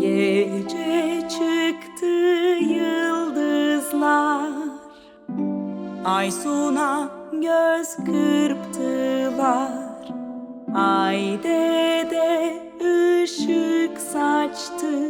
Gece çıktı yıldızlar. Ay suna göz kırptılar. Ay de ışık saçtı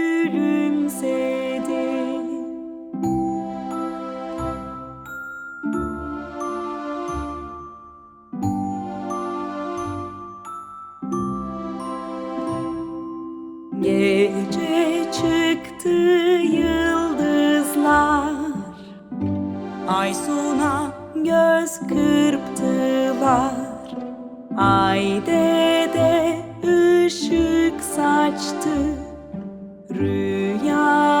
çıktı yıldızlar. Ay suna göz kırptılar. Ay de ışık saçtı. Rüyanı